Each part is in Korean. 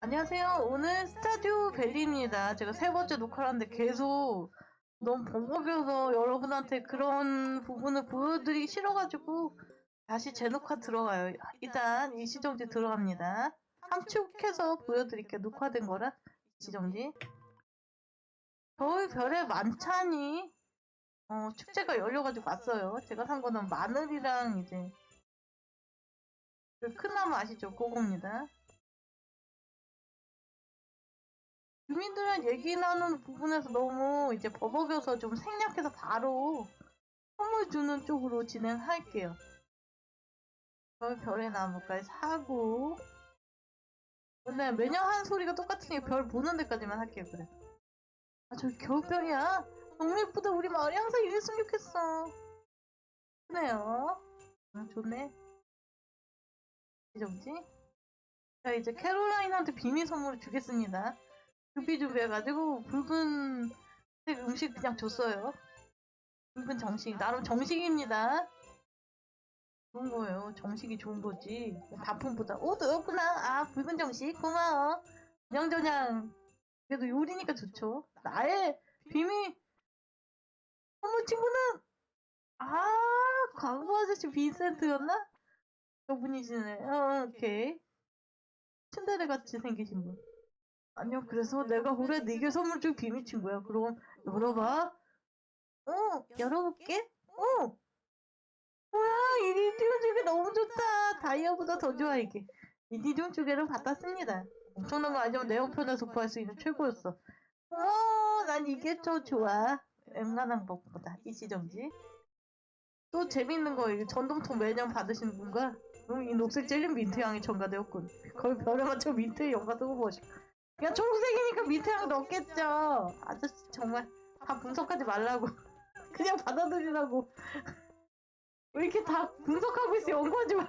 안녕하세요. 오늘 스타듀 벨리입니다. 제가 세 번째 녹화를 하는데 계속 너무 번거로워서 여러분한테 그런 부분을 보여드리기 싫어가지고 다시 재녹화 들어가요. 일단 일시정지 들어갑니다. 함축해서 보여드릴게요. 녹화된 거라 일시정지. 겨울 별의 만찬이 어, 축제가 열려가지고 왔어요. 제가 산 거는 마늘이랑 이제 그 큰 나무 아시죠? 그겁니다. 주민들이랑 얘기 나누는 부분에서 너무 이제 버벅여서 좀 생략해서 바로 선물 주는 쪽으로 진행할게요. 별 별의 나무까지 사고. 근데 매년 하는 소리가 똑같으니까 별 보는 데까지만 할게요 그래. 아 저기 겨울별이야? 너무 예쁘다 우리 마을이 항상 이랬으면 좋겠어. 그래요. 아 좋네. 이 정지? 자 이제 캐롤라인한테 비밀 선물을 주겠습니다 준비준비 해가지고 붉은 색 음식 그냥 줬어요. 붉은 정식 나름 정식입니다. 좋은 거예요. 정식이 좋은 거지. 단품보다 오 너였구나. 아 붉은 정식 고마워. 그냥저냥 그래도 요리니까 좋죠. 나의 비밀 선물 친구는 아 광고 아저씨 빈센트였나? 저분이시네. 어 오케이. 츤데레 같이 생기신 분. 아니요, 그래서 내가 올해 네개 선물 줄 비밀 친구야. 그럼 열어봐. 어, 열어볼게. 어. 뭐야, 이리디움 쪽에 너무 좋다. 다이아보다 더 좋아 이게. 이리디움 쪽에는 받았습니다. 엄청난 거 아니지만 내 형편에 소포할 수 있는 최고였어. 어, 난 이게 더 좋아. 웬만한 것보다 일시정지. 또 재밌는 거, 이게 전동통 매년 받으시는 분과 음, 이 녹색 젤리 민트 향이 첨가되었군. 거의 별에 맞춰 민트의 연가 쓰고 보시. 야 초록색이니까 밑에 향 넣겠죠. 아저씨 정말 다 분석하지 말라고. 그냥 받아들이라고. 왜 이렇게 다 분석하고 있어? 연구하지 마.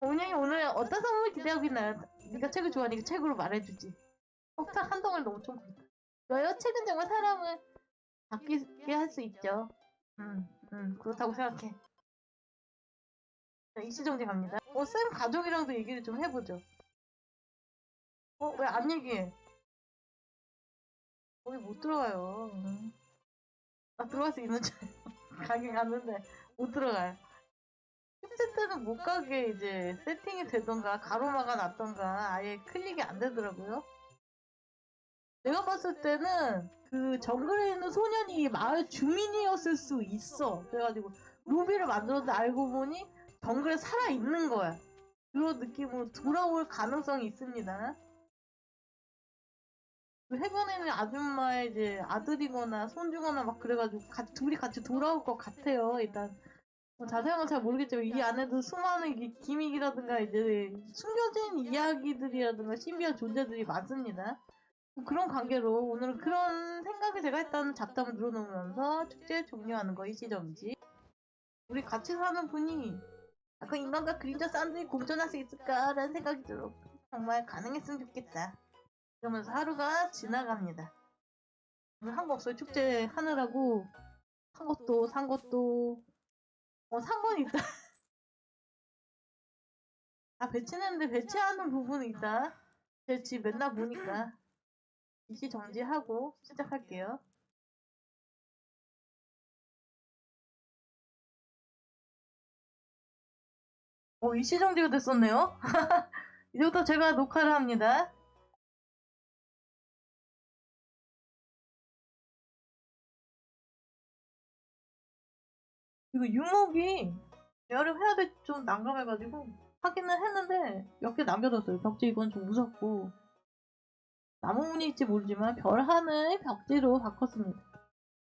온영이 오늘 어떤 선물 기대하고 있나요? 네가 책을 좋아하니까 책으로 말해주지. 폭탄 한 덩을 너무 좀 그렇다. 왜요? 책은 정말 사람을 바뀌게 할 수 있죠. 음, 음, 그렇다고 생각해. 자, 이시정지 갑니다. 어, 쌤 가족이랑도 얘기를 좀 해보죠. 어, 왜 안 얘기해? 거기 못 들어가요. 나 들어갈 수 있는 줄 가긴 갔는데 못 들어가요. 때는 못 가게 이제 세팅이 되던가 가로막아 놨던가 아예 클릭이 안 되더라고요. 내가 봤을 때는 그 정글에 있는 소년이 마을 주민이었을 수 있어. 그래가지고 루비를 만들었는데 알고 보니 정글에 살아 있는 거야. 그런 느낌으로 돌아올 가능성이 있습니다. 그 해변에는 아줌마의 이제 아들이거나 손주거나 막 그래가지고 같이, 둘이 같이 돌아올 것 같아요. 일단 뭐 자세한 건 잘 모르겠지만 이 안에도 수많은 기- 기믹이라든가 이제 숨겨진 이야기들이라든가 신비한 존재들이 많습니다. 뭐 그런 관계로 오늘은 그런 생각을 제가 일단 잡담을 늘어놓으면서 축제 종료하는 거 일시정지. 우리 같이 사는 분이 약간 인간과 그림자 싼들이 공존할 수 있을까라는 생각이 들어. 정말 가능했으면 좋겠다. 이러면서 하루가 지나갑니다. 오늘 한거 없어요. 축제 하느라고 산 것도 산 것도 어, 산 건 있다. 아 배치했는데 배치하는 부분이 있다. 제집 맨날 보니까 일시 정지하고 시작할게요. 어 일시 정지가 됐었네요. 이제부터 제가 녹화를 합니다. 이거 유목이 예약을 해야 될좀 난감해가지고 하기는 했는데 몇 개 남겨뒀어요. 벽지 이건 좀 무섭고 나무 무늬일지 모르지만 별 하늘 벽지로 바꿨습니다.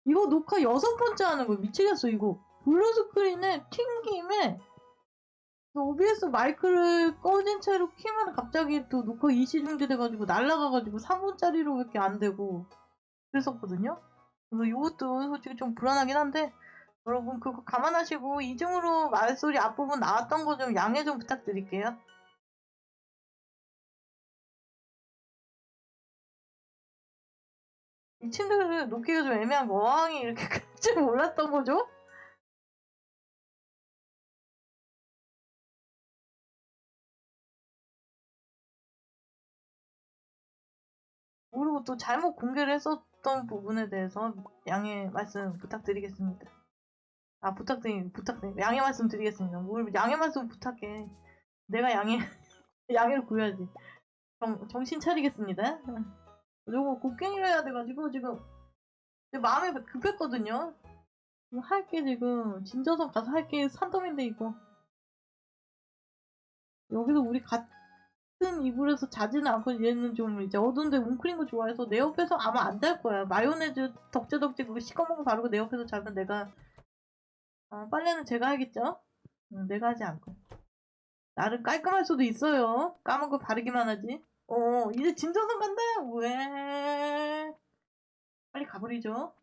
이거 녹화 여섯 번째 하는 거 미치겠어 이거. 블루 스크린에 튕김에 OBS 마이크를 꺼진 채로 키면 갑자기 또 녹화 이시 중지 돼가지고 날라가가지고 3분짜리로밖에 안 되고 그랬었거든요. 그래서 이것도 솔직히 좀 불안하긴 한데 여러분 그거 감안하시고 이중으로 말소리 앞부분 나왔던 거 좀 양해 좀 부탁드릴게요. 이 친구들 놓기가 좀 애매한 거 어항이 이렇게 클 줄 몰랐던 거죠? 그리고 또 잘못 공개를 했었던 부분에 대해서 양해 말씀 부탁드리겠습니다. 아 부탁드리 부탁드리 양해 말씀 드리겠습니다. 뭘 양해 말씀 부탁해. 내가 양해 양해를 구해야지. 정, 정신 차리겠습니다. 요거 곡괭이로 해야 돼가지고 지금 제 마음이 급했거든요. 할게 지금 진저선 가서 할게 산더미인데 이거 여기서 우리 같은 이불에서 자지는 않고 얘는 좀 이제 어두운데 웅크린 거 좋아해서 내 옆에서 아마 안 잘 거야. 마요네즈 덕지덕지 그거 시커먼 거 바르고 내 옆에서 자면 내가 어, 빨래는 제가 하겠죠? 응, 내가 하지 않고. 나름 깔끔할 수도 있어요. 까만 거 바르기만 하지. 어, 이제 진정성 간다! 왜? 빨리 가버리죠.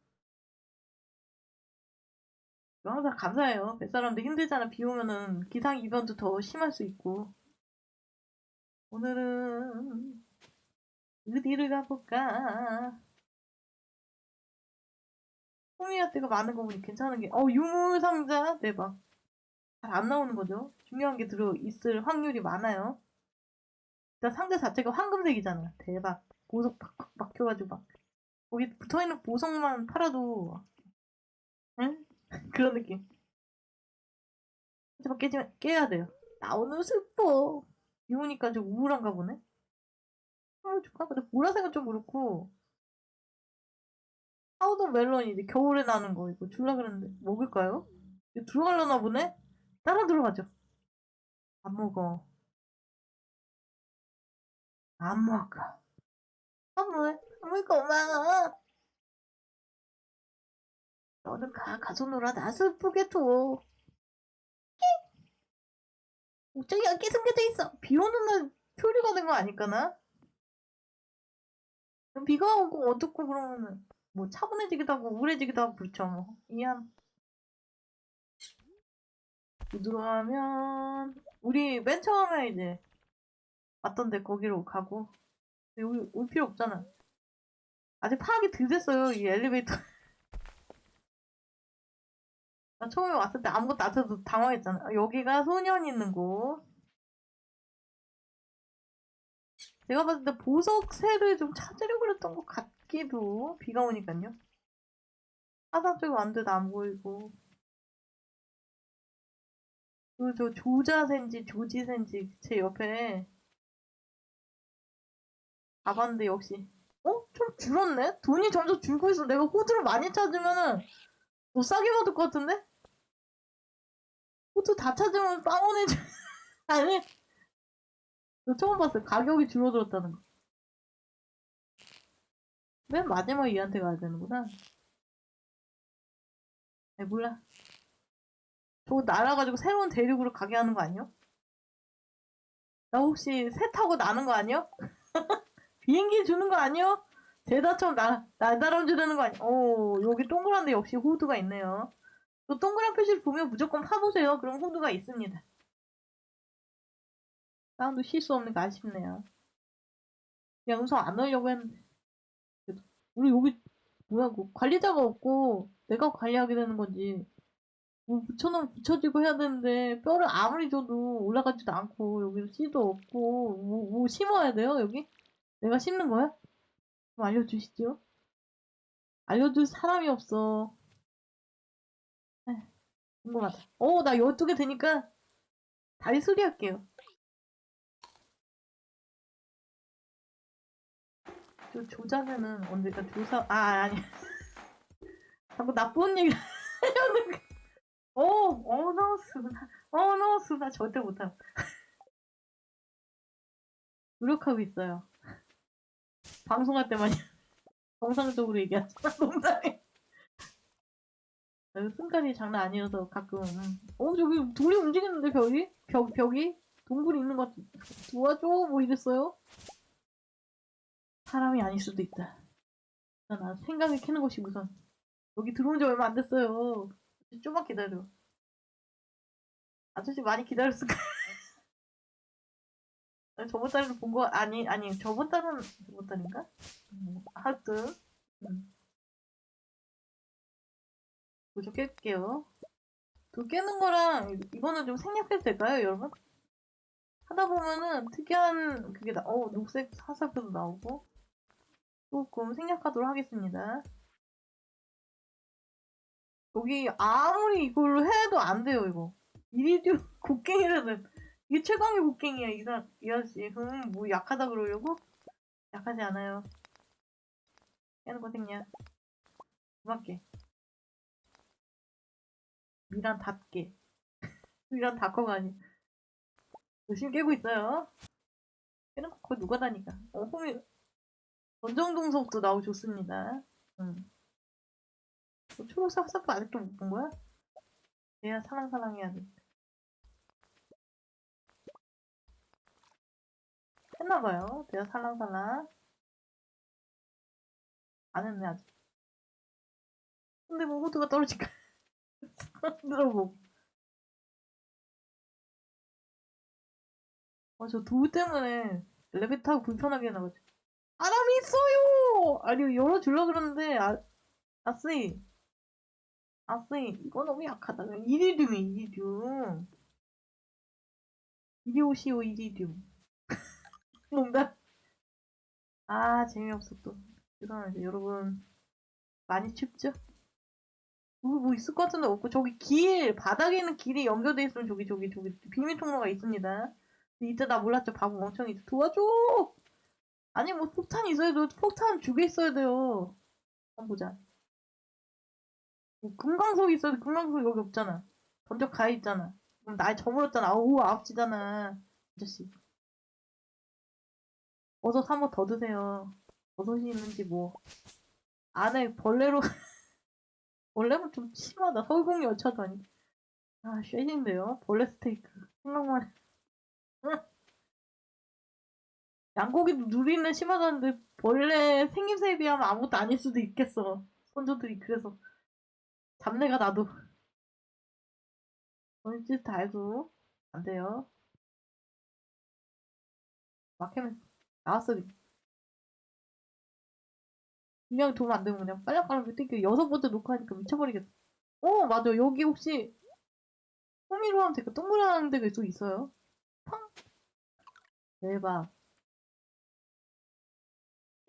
항상 감사해요. 뱃사람도 힘들잖아. 비 오면은 기상 이변도 더 심할 수 있고. 오늘은 어디를 가볼까? 때가 많은 거 보니 괜찮은 게, 어, 유물상자? 대박. 잘 안 나오는 거죠. 중요한 게 들어 있을 확률이 많아요. 일단 상자 자체가 황금색이잖아. 대박. 보석 팍팍 막혀가지고 막. 거기 붙어있는 보석만 팔아도, 응? 그런 느낌. 하지만 깨지면, 깨야 돼요. 나오는 슬퍼. 비 오니까 좀 우울한가 보네. 아, 줄까? 근데 보라색은 좀 그렇고, 파우더 멜론이 이제 겨울에 나는 거 이거 줄라 그랬는데 먹을까요? 이거 들어가려나 보네? 따라 들어가죠. 안 먹어. 안 먹어. 선물, 선물 고마워. 너는 가, 가서 놀아. 나 슬프게 둬. 저기 여기 숨겨져 있어. 비 오는 날 표류가 된 거 아닐까나? 비가 오고 어둡고 그러면은 뭐 차분해지기도 하고 우울해지기도 하고 그렇죠. 뭐 이한 들어가면 우리 맨 처음에 이제 왔던데 거기로 가고 여기 올 필요 없잖아. 아직 파악이 덜 됐어요 이 엘리베이터. 나 처음에 왔을 때 아무것도 안 써서 당황했잖아. 여기가 소년 있는 곳. 제가 봤을 때 보석 새를 좀 찾으려고 그랬던 것 같 기도 비가 오니까요 바다 쪽에 왔는데도 안 보이고 그리고 저 조자센지 조지센지 제 옆에 가봤는데 역시 어? 좀 줄었네? 돈이 점점 줄고 있어 내가 호두를 많이 찾으면은 더 싸게 받을 것 같은데? 호두 다 찾으면 빵원해져 아니 저 처음 봤어요 가격이 줄어들었다는 거 맨 마지막 얘한테 가야 되는구나 에 몰라 저거 날아가지고 새로운 대륙으로 가게 하는 거 아니요? 나 혹시 새 타고 나는 거 아니요? 비행기 주는 거 아니요? 제다처럼 나, 날다람 주는 거 아니요? 오, 여기 동그란데 역시 호두가 있네요. 또 동그란 표시를 보면 무조건 파보세요. 그럼 호두가 있습니다. 사운드 실수 없는 게 아쉽네요. 그냥 음성 안 넣으려고 했는데. 우리 여기, 뭐야, 그 관리자가 없고, 내가 관리하게 되는 건지. 뭐 붙여놓으면 붙여지고 해야 되는데 뼈를 아무리 줘도 올라가지도 않고 여기 씨도 없고 뭐, 뭐 심어야 돼요 여기? 내가 심는 거야? 좀 알려주시죠 알려줄 사람이 없어 에휴, 궁금하다 어나 12개 되니까 다리 수리할게요 저 조자면은 언제까 조사 아 아니 자꾸 나쁜 얘기 하려는 오, 언어 수다, 언어 수다 절대 못함. 노력하고 있어요. 방송할 때만 정상적으로 얘기하잖아, 농담이. 나 순간이 장난 아니어서 가끔, 음. 어, 저기 돌이 움직이는데, 벽이? 벽, 벽이? 동굴이 있는 것 같아. 도와줘? 뭐 이랬어요? 사람이 아닐 수도 있다. 난 생각을 캐는 것이 우선. 여기 들어온 지 얼마 안 됐어요. 좀만 기다려. 아저씨 많이 기다렸을 거야. 아니, 저번 달에 본 거 아니 아니 저번 달은 저번 달인가? 음, 하여튼 음. 이거 깰게요. 또 깨는 거랑 이- 이거는 좀 생략해도 될까요, 여러분? 하다 보면은 특이한 그게 나, 어 녹색 사사표도 나오고 조금 생략하도록 하겠습니다. 여기 아무리 이걸로 해도 안 돼요, 이거. 이리듐 곡괭이라는 이게 최강의 곡괭이야, 이 사람, 이 아저씨. 음, 뭐 약하다 그러려고? 약하지 않아요. 깨는 거 생략. 그만게. 미란 닫게. 미란 닫거가 아니. 열심히 깨고 있어요. 깨는 거 거의 누가 다니까. 어, 홈이, 원정동석도 나오고 좋습니다. 음. 어, 초록색 학사도 아직도 못 본 거야? 얘야 사랑사랑 해야 돼. 했나봐요. 내가 살랑살랑. 안 했네, 아직. 근데 뭐 호두가 떨어질까? 들어보. 어, 저 도우 때문에 엘리베이터 불편하게 해나가지. 바람이 있어요! 아니, 열어주려고 그러는데, 아, 아쓰이. 아쓰이, 이거 너무 약하다. 이리듐이, 이리듐. 이리 오시오, 이리듐. 뭔가. 아, 재미없어, 또. 죄송합니다. 여러분, 많이 춥죠? 뭐, 뭐 있을 것 같은데 없고, 저기 길, 바닥에 있는 길이 연결돼 있으면 저기, 저기, 저기, 비밀 통로가 있습니다. 이때 나 몰랐죠. 바보 멍청이. 도와줘! 아니, 뭐, 폭탄 있어야 돼요. 폭탄 두 개 있어야 돼요. 한번 보자. 뭐, 금강석 있어야 돼. 금강석 여기 없잖아. 던져 가 있잖아. 그럼 날 저물었잖아. 아우, 아홉지잖아. 아저씨. 버섯 한 번 더 드세요. 버섯이 있는지 뭐. 안에 벌레로, 벌레는 좀 심하다. 여차도 아니. 아, 쉐인데요. 벌레 스테이크. 생각만 해. 양고기도 누리는 심하다는데 벌레 생김새에 비하면 아무것도 아닐 수도 있겠어. 선조들이 그래서 잡내가 나도. 그런 짓다 해도 안 돼요. 막히면 나왔어. 그냥 도움 안 되면 그냥 빨랑빨랑 땡겨. 여섯 번째 녹화하니까 미쳐버리겠어. 어, 맞아. 여기 혹시 호미로 하면 될까? 동그란 데가 또 있어요. 팡! 대박.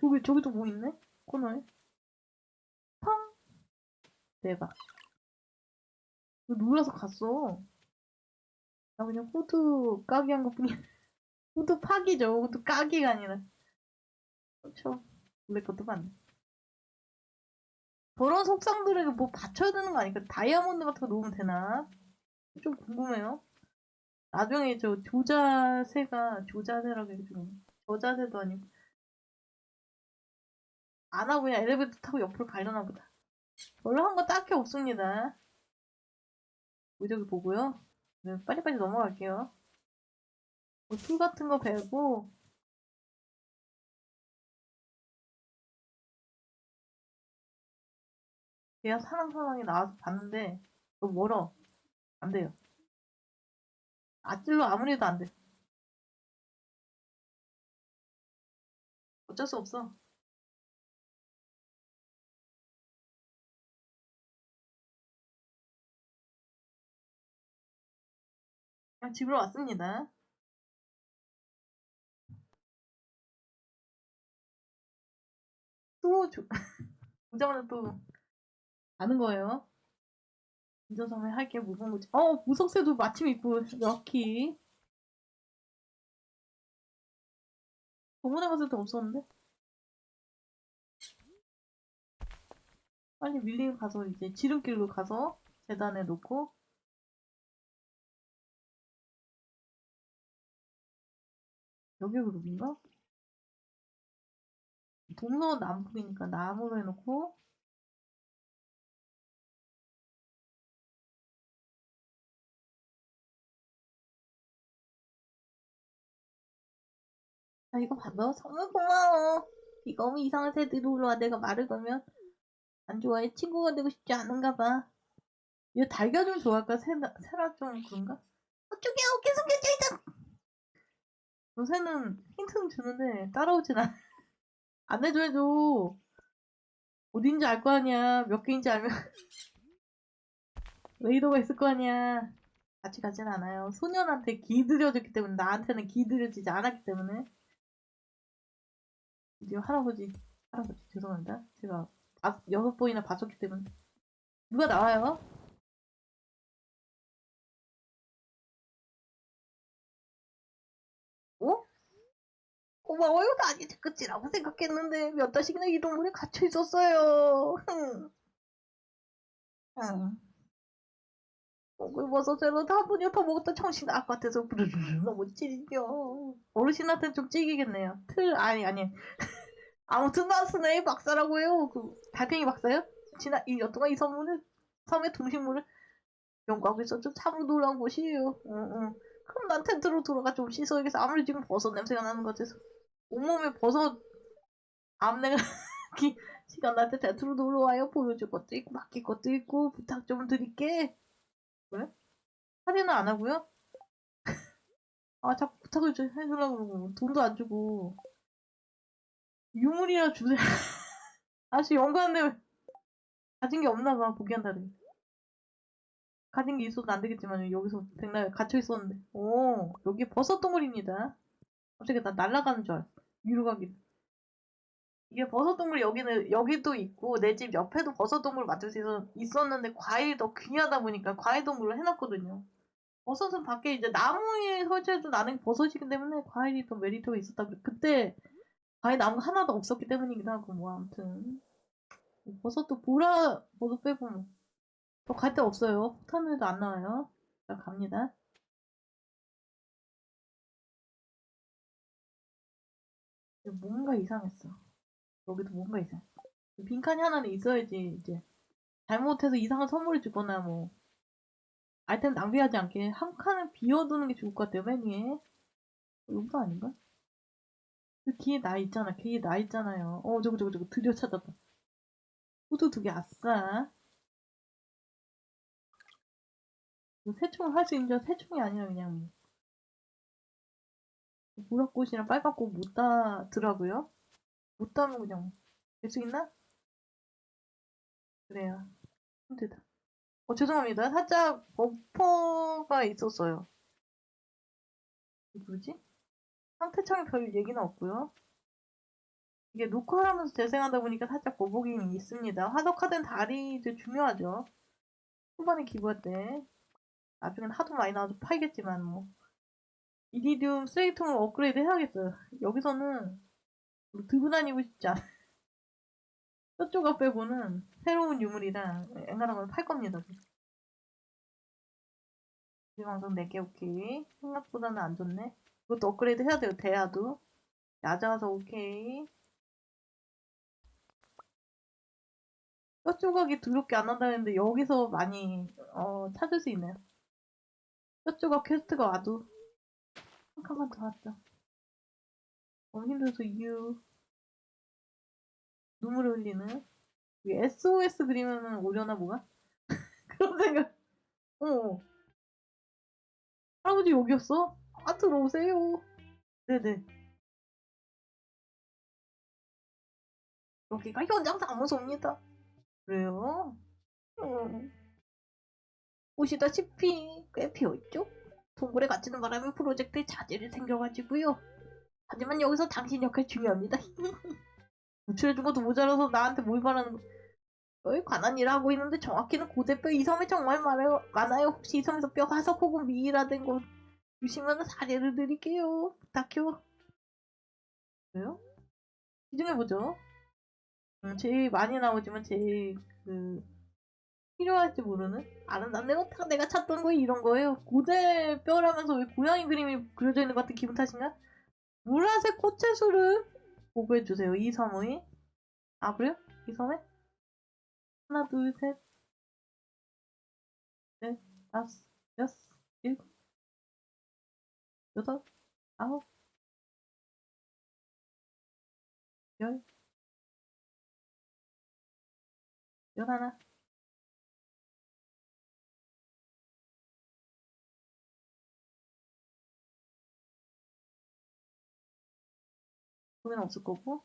저기, 저기도 뭐 있네? 코너에. 팡! 대박. 눌러서 갔어. 나 그냥 호두 까기 한 것 뿐이야. 호두 파기죠. 호두 까기가 아니라. 그렇죠. 원래 것도 맞네. 저런 속상들에게 뭐 받쳐야 되는 거 아닐까? 다이아몬드 같은 거 놓으면 되나? 좀 궁금해요. 나중에 저 조자세가 조자세라고 해가지고 저자세도 아니고 안 하고 그냥 엘리베이터 타고 옆으로 가려나 보다. 별로 한 거 딱히 없습니다. 무적이 보고요. 네, 빨리빨리 넘어갈게요. 뭐툴 같은 거 배우고 걔가 사랑 상황이 나와서 봤는데 너무 멀어. 안 돼요. 아찔로 아무리 해도 안 돼. 어쩔 수 없어. 그냥 집으로 왔습니다. 또 조, 보자마자 또 아는 거예요. 인조섬에 할게 무슨 거지? 어 보석새도 마침 있고 럭키. 저번에 갔을 때 없었는데? 빨리 밀링 가서 이제 지름길로 가서 재단에 놓고 여기 그룹인가? 동서 남북이니까 나무로 해놓고 아 이거 받아 정말 고마워. 이거 너무 이상한 새들이 올라와. 내가 말을 걸면 안 좋아해. 친구가 되고 싶지 않은가 봐얘 달걀 좀 좋아할까? 새라 좀 그런가? 어쩌게 어깨 숨겨져 있다 요새는 힌트는 주는데 따라오진 않아. 안 해줘야죠 어딘지 알 거 아니야. 몇 개인지 알면. 레이더가 있을 거 아니야. 같이 가진 않아요. 소년한테 기들여졌기 때문에 나한테는 기들여지지 않았기 때문에. 드디어 할아버지 할아버지 죄송합니다. 제가 다, 여섯 번이나 봤었기 때문에. 누가 나와요? 고마워요. 나 아니 끝이라고 생각했는데 몇 달씩이나 이 동물에 갇혀 있었어요. 흥. 응. 먹을버섯으로 한 번이나 더 먹었다 정신 같아서 부르르르 너무 찔겨. 어르신한테 좀 찔기겠네요. 틀 아니 아니. 아무튼 나 스네일 박사라고요. 그 달팽이 박사요? 지난 1년 동안 이 섬을 섬의 동식물을 연구하고 있었죠. 참으로 놀라운 곳이에요. 응, 응. 그럼 난 텐트로 들어가 좀 씻어야겠어. 아무리 지금 버섯 냄새가 나는 것 같아서. 온몸에 버섯 암내가 기- 시간 날때 텐트로 놀러 와요. 보여줄 것도 있고 맡길 것도 있고 부탁 좀 드릴게. 왜? 할인은 안 하고요? 아 자꾸 부탁을 좀 해주려고 그러고 돈도 안 주고 유물이라 주세요. 아씨 연구하는데 가진 게 없나 봐 보기한 다르게. 가진 게 있어도 안 되겠지만 여기서 백날 갇혀 있었는데. 오 여기 버섯 동물입니다. 갑자기 나 날아가는 줄 알았어. 위로 가기. 이게 버섯 동물 여기는 여기도 있고 내 집 옆에도 버섯 동물 맡을 수 있었는데 과일이 더 귀하다 보니까 과일 동물을 해놨거든요. 버섯은 밖에 이제 나무에 설치해도 나는 버섯이기 때문에 과일이 더 메리트가 있었다. 그래. 그때 과일 나무 하나도 없었기 때문이기도 하고 뭐 아무튼 버섯도 보라 버섯 빼고 뭐. 저갈 데 없어요. 폭탄에도 안 나와요. 자 갑니다. 뭔가 이상했어. 여기도 뭔가 이상. 빈칸이 하나는 있어야지 이제 잘못해서 이상한 선물을 주거나 뭐 아이템 낭비하지 않게 한 칸을 비워두는 게 좋을 것 같아요 맨 위에 여기도 아닌가? 그 뒤에 나 있잖아 뒤에 나 있잖아요 어 저거 저거 저거 드디어 찾았다 후드 두 개 아싸 이거 새총을 할 수 있는 줄 새총이 아니라 그냥 뭐 보라꽃이랑 빨간꽃 못 따더라고요 못 따면 그냥 될수 있나? 그래요. 힘들다. 어, 죄송합니다. 살짝 버퍼가 있었어요. 누구지? 상태창에 별 얘기는 없고요. 이게 녹화하면서 재생하다 보니까 살짝 버벅임이 있습니다. 화덕화된 다리도 중요하죠. 초반에 기부할 때. 나중엔 하도 많이 나와서 팔겠지만 뭐. 이리듐 쓰레기통을 업그레이드 해야겠어요. 여기서는 들고 다니고 싶지 않아. 저쪽 빼고는 새로운 유물이라 앵간한 걸 팔 겁니다. 이 방송 4개 오케이. 생각보다는 안 좋네. 이것도 업그레이드 해야 돼요. 대야도. 얕아서 오케이. 뼈 조각이 더럽게 안 난다는데 여기서 많이 어, 찾을 수 있네요. 뼈 조각 퀘스트가 와도 한 칸만 더 왔죠. 힘들어서 이유 눈물을 흘리는 SOS 그리면은 오려나 뭐가? 그런 생각 어 할아버지 여기였어? 아 들어오세요 네네 여기가 현장 사무소입니다 그래요? 음. 보시다시피 꽤 비어있죠? 동굴에 갇히는 바람에 프로젝트에 자질이 생겨가지고요 하지만 여기서 당신 역할 중요합니다 노출해준 것도 모자라서 나한테 뭘 바라는 거 뼈에 관한 일을 하고 있는데 정확히는 고대뼈 이 섬에 정말 많아요. 많아요. 혹시 이 섬에서 뼈 화석 혹은 미이라든 거 주시면 사례를 드릴게요. 부탁해요. 왜요? 기준해보죠. 음, 제일 많이 나오지만 제일 그 필요할지 모르는 내가 딱 내가 찾던 거 이런 거예요. 고대 뼈라면서 왜 고양이 그림이 그려져 있는 것 같은 기분 탓인가? 보라색 꽃채수를 보고해주세요. 이 섬의 아 그래요? 이 섬에? 하나, 둘, 셋, 넷, 다섯, 여섯, 일곱, 여덟, 아홉, 열, 열하나. 거기는 없을 거고.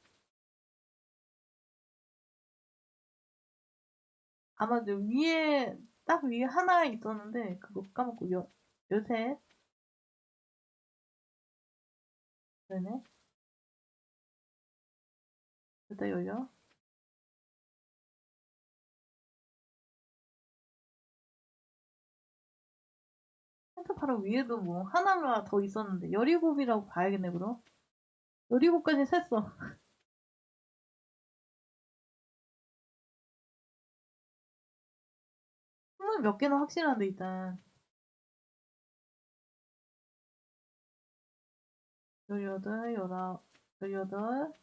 아마 저 위에 딱 위에 하나 있었는데 그거 까먹고 여 요새 네네 일단 열려. 센터 바로 위에도 뭐 하나가 더 있었는데 17이라고 봐야겠네 그럼 17까지 셌어. 스물 몇 개는 확실한데 일단 18, 19, 18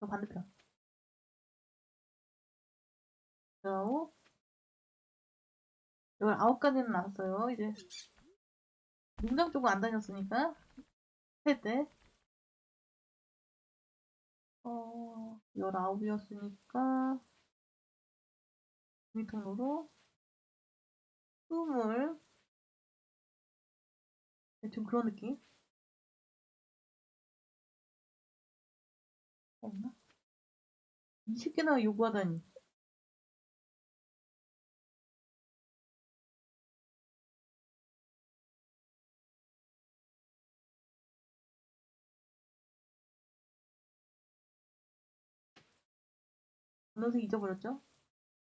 저 반대편. 아홉. 여기 아홉 가지는 나왔어요 이제 농장 쪽은 안 다녔으니까. 세대 어 열아홉이었으니까. 미통로로 스물. 대충 그런 느낌? 없나? 20개나 요구하다니 어느새 잊어버렸죠?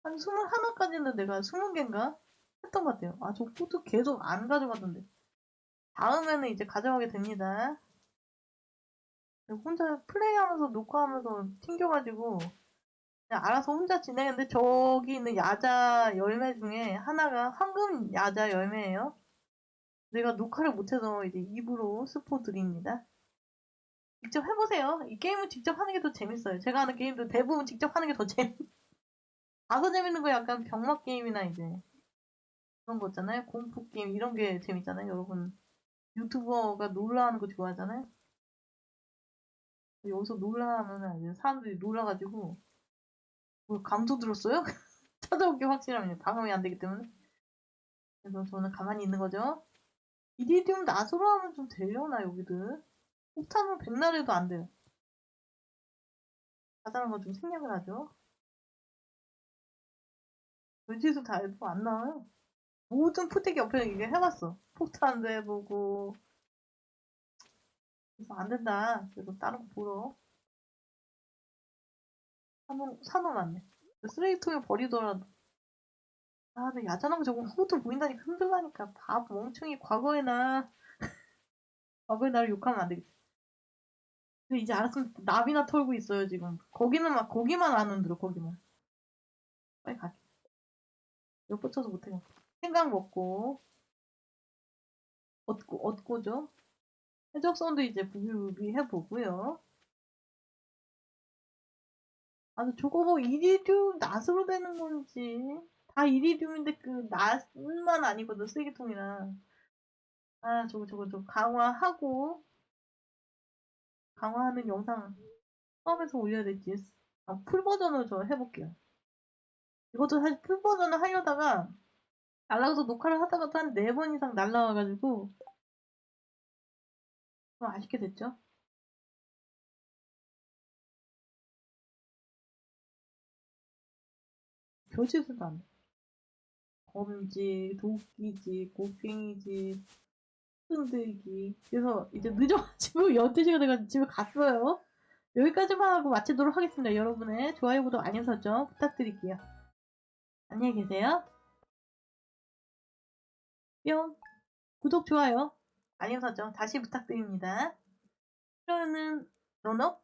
한 21까지는 내가 20개인가? 했던 것 같아요. 아, 저 포트 계속 안 가져가던데. 다음에는 이제 가져가게 됩니다. 혼자 플레이하면서 녹화하면서 튕겨가지고 그냥 알아서 혼자 진행했는데 저기 있는 야자 열매 중에 하나가 황금 야자 열매예요. 내가 녹화를 못해서 이제 입으로 스포 드립니다. 직접 해보세요. 이 게임은 직접 하는 게 더 재밌어요. 제가 하는 게임도 대부분 직접 하는 게 더 재밌. 봐서 재밌는 거 약간 병맛 게임이나 이제 그런 거 있잖아요. 공포 게임 이런 게 재밌잖아요. 여러분 유튜버가 놀라하는 거 좋아하잖아요. 여기서 놀라하면 사람들이 놀라가지고 뭐 감도 들었어요? 찾아올 게 확실하면 방음이 안 되기 때문에 그래서 저는 가만히 있는 거죠. 이리디움 나소로 하면 좀 되려나 여기들? 폭탄으로 백날 해도 안 돼요. 자잘한 거 좀 생략을 하죠. 별짓을 다 해도 안 나와요. 모든 푸텍 옆에 이게 해봤어. 폭탄도 해보고. 그래서 안 된다. 그래서 다른 거 보러. 산호 맞네. 쓰레기통에 버리더라도. 아, 근데 야자나무 거 저거 후드 보인다니까 흔들라니까. 바보 멍청이 과거에나. 과거에 나를 욕하면 안 되겠지. 근데 이제 알았으면 나비나 털고 있어요, 지금. 거기는 막, 거기만 안 흔들어, 거기만. 빨리 갈게. 이거 붙여서 못해. 생각 먹고. 얻고, 얻고죠. 해적선도 이제 부비부비 해보고요. 아, 근데 저거 뭐 이리듐 낫으로 되는 건지. 다 이리듐인데 그 낫만 아니거든, 쓰레기통이랑. 아, 저거, 저거, 저거 강화하고. 강화하는 영상 처음에서 올려야 될지. 아, 풀 버전으로 저 해볼게요. 이것도 사실 풀 버전을 하려다가 날라가서 녹화를 하다가 도 한 4번 이상 날라와가지고 좀 아쉽게 됐죠. 돼. 검지, 도끼지, 곡괭이지, 흔들기. 그래서 이제 늦어가지고 12시가 돼가지고 집에 갔어요. 여기까지만 하고 마치도록 하겠습니다. 여러분의 좋아요, 구독, 알림 설정 부탁드릴게요. 안녕히 계세요. 뿅. 구독, 좋아요, 알림 설정 다시 부탁드립니다. 그러면은, 노노?